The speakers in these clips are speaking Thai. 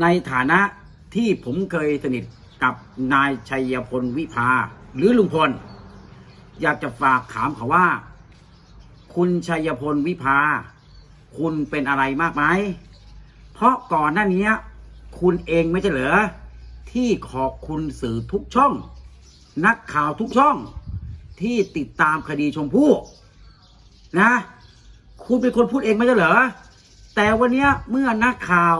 ในฐานะที่ผมเคยสนิทกับนายชัยพลวิภา หรือลุงพล อยากจะฝากถามเขาว่า คุณชัยพลวิภา คุณเป็นอะไรมากไหมเพราะก่อนหน้านี้คุณเองไม่ใช่เหรอที่ขอบคุณสื่อทุกช่อง นักข่าวทุกช่อง ที่ติดตามคดีชมพู่นะ คุณเป็นคนพูดเองไม่ใช่เหรอแต่วันนี้เมื่อนักข่าว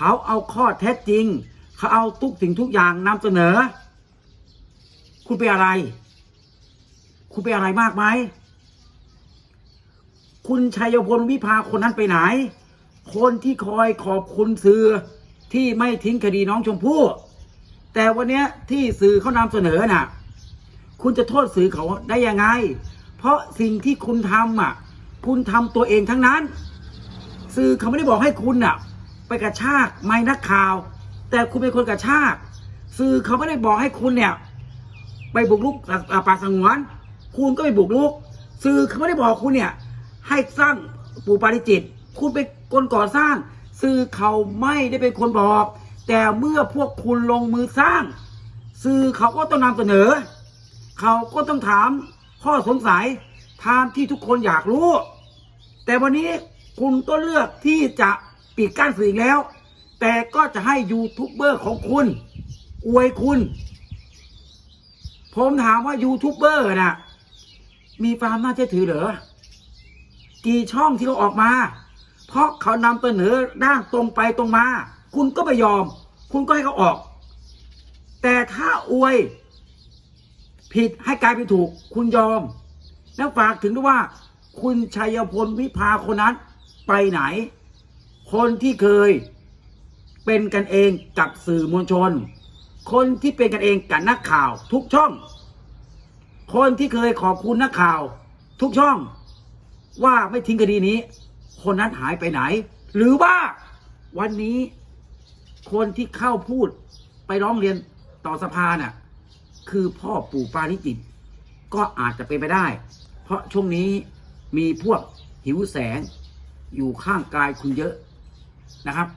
เขาเอาข้อเท็จจริง เขาเอาทุกสิ่งทุกอย่างนำเสนอ คุณเป็นอะไร คุณเป็นอะไรมากไหมคุณชัยพลวิภาคนนั้นไปไหน คนที่คอยขอบคุณสื่อที่ไม่ทิ้งคดีน้องชมพู่แต่วันเนี้ยที่สื่อเขานำเสนอน่ะ คุณจะโทษสื่อเขาได้ยังไง เพราะสิ่งที่คุณทำอะ คุณทำตัวเองทั้งนั้น สื่อเขาไม่ได้บอกให้คุณน่ะ ไปกระชากไม้นักข่าว แต่คุณเป็นคนกระชากสื่อเขาไม่ได้บอกให้คุณเนี่ย ไปบุกรุกป่าสงวน คุณก็ไปบุกรุกสื่อเขาไม่ได้บอกคุณเนี่ย ให้สร้างปู่ปาริจิต คุณเป็นคนก่อสร้าง สื่อเขาไม่ได้เป็นคนบอก แต่เมื่อพวกคุณลงมือสร้าง สื่อเขาก็ต้องนำเสนอ เขาก็ต้องถามข้อสงสัยตามที่ทุกคนอยากรู้ แต่วันนี้คุณก็เลือกที่จะ ปิดกั้นสื่ออีกแล้ว แต่ก็จะให้ยูทูบเบอร์ของคุณ อวยคุณ ผมถามว่ายูทูบเบอร์น่ะ มีความน่าเชื่อถือเหรอกี่ช่องที่เขาออกมา เพราะเขานำเสนอด้านตรงไปตรงมา คุณก็ไม่ยอม คุณก็ให้เขาออก แต่ถ้าอวยผิดให้กลายเป็นถูก คุณยอม แล้วฝากถึงด้วยว่า คุณชัยพลวิภาคนนั้นไปไหน คนที่เคยเป็นกันเองกับสื่อมวลชน คนที่เป็นกันเองกับนักข่าวทุกช่อง คนที่เคยขอบคุณนักข่าว ทุกช่อง ว่าไม่ทิ้งคดีนี้ คนนั้นหายไปไหน หรือว่าวันนี้คนที่เข้าพูดไปร้องเรียนต่อสภาน่ะ คือพ่อปู่ปาริจิต ก็อาจจะเป็นไปได้ เพราะช่วงนี้มีพวกหิวแสงอยู่ข้างกายคุณเยอะ นะครับ